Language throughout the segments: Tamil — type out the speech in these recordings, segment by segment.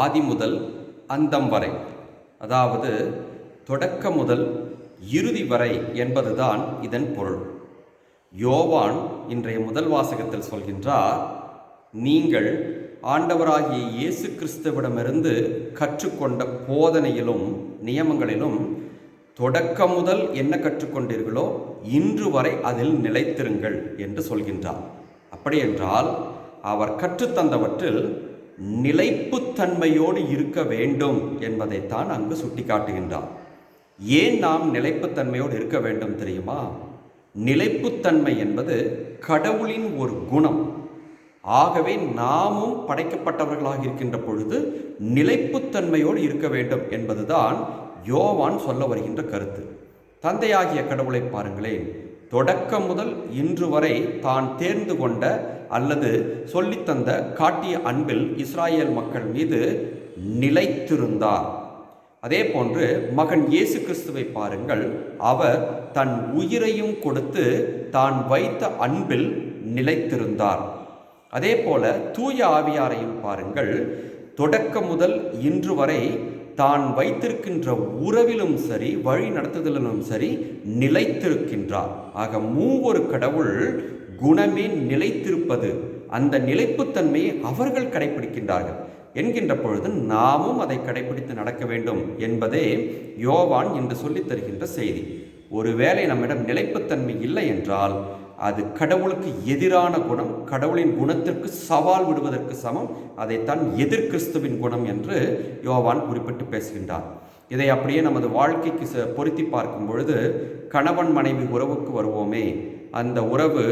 ஆதி முதல் அந்தம் வரை. அதாவது தொடக்க முதல் இறுதி வரை என்பதுதான் இதன் பொருள். யோவான் இன்றைய முதல் வாசகத்தில் சொல்கின்றார் நீங்கள் ஆண்டவராகிய இயேசு கிறிஸ்துவிடமிருந்து கற்றுக்கொண்ட போதனையிலும் நியமங்களிலும் தொடக்க முதல் என்ன கற்றுக்கொண்டீர்களோ இன்று வரை அதில் நிலைத்திருங்கள் என்று சொல்கின்றார். அப்படியென்றால் அவர் கற்றுத்தந்தவற்றில் நிலைப்புத்தன்மையோடு இருக்க வேண்டும் என்பதைத்தான் அங்கு சுட்டிக்காட்டுகின்றார். ஏன் நாம் நிலைப்புத்தன்மையோடு இருக்க வேண்டும் தெரியுமா? நிலைப்புத்தன்மை என்பது கடவுளின் ஒரு குணம். ஆகவே நாமும் படைக்கப்பட்டவர்களாக இருக்கின்ற பொழுது நிலைப்புத்தன்மையோடு இருக்க வேண்டும் என்பதுதான் யோவான் சொல்ல வருகின்ற கருத்து. தந்தையாகிய கடவுளை பாருங்களேன் தொடக்கம் முதல் இன்று வரை தான் தேர்ந்து கொண்ட அல்லது சொல்லித்தந்த காட்டிய அன்பில் இஸ்ராயேல் மக்கள் மீது நிலைத்திருந்தார். அதே போன்று மகன் இயேசு கிறிஸ்துவை பாருங்கள் அவர் தன் உயிரையும் கொடுத்து தான் வைத்த அன்பில் நிலைத்திருந்தார். அதே போல தூய ஆவியாரையும் பாருங்கள் தொடக்கம் முதல் இன்று வரை தான் வைத்திருக்கின்ற உறவிலும் சரி வழி நடத்துதலிலும் சரி நிலைத்திருக்கின்றார். ஆக மூவொரு கடவுள் குணமே நிலைத்திருப்பது அந்த நிலைப்புத்தன்மையை அவர்கள் கடைபிடிக்கின்றார்கள் என்கின்ற பொழுது நாமும் அதை கடைபிடித்து நடக்க வேண்டும் என்பதே யோவான் என்று சொல்லித் தருகின்ற செய்தி. ஒருவேளை நம்மிடம் நிலைப்புத்தன்மை இல்லை என்றால் அது கடவுளுக்கு எதிரான குணம் கடவுளின் குணத்திற்கு சவால் விடுவதற்கு சமம். அதைத்தான் எதிர் கிறிஸ்துவின் குணம் என்று யோவான் குறிப்பிட்டு பேசுகின்றார். இதை அப்படியே நமது வாழ்க்கைக்கு ச பொருத்தி பார்க்கும் பொழுது கணவன் மனைவி உறவுக்கு வருவோமே அந்த உறவு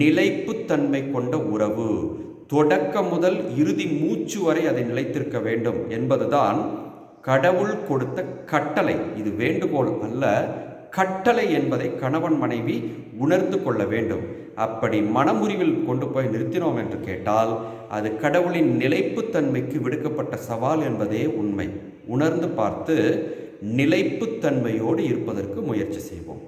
நிலைப்புத்தன்மை கொண்ட உறவு. தொடக்கம் முதல் இறுதி மூச்சு வரை அதை நிலைத்திருக்க வேண்டும் என்பதுதான் கடவுள் கொடுத்த கட்டளை. இது வேண்டுகோள் அல்ல கட்டளை என்பதை கணவன் மனைவி உணர்ந்து கொள்ள வேண்டும். அப்படி மனமுறிவில் கொண்டு போய் நிறுத்தினோம் என்று கேட்டால் அது கடவுளின் நிலைப்புத்தன்மைக்கு விடுக்கப்பட்ட சவால் என்பதே உண்மை. உணர்ந்து பார்த்து நிலைப்புத்தன்மையோடு இருப்பதற்கு முயற்சி செய்வோம்.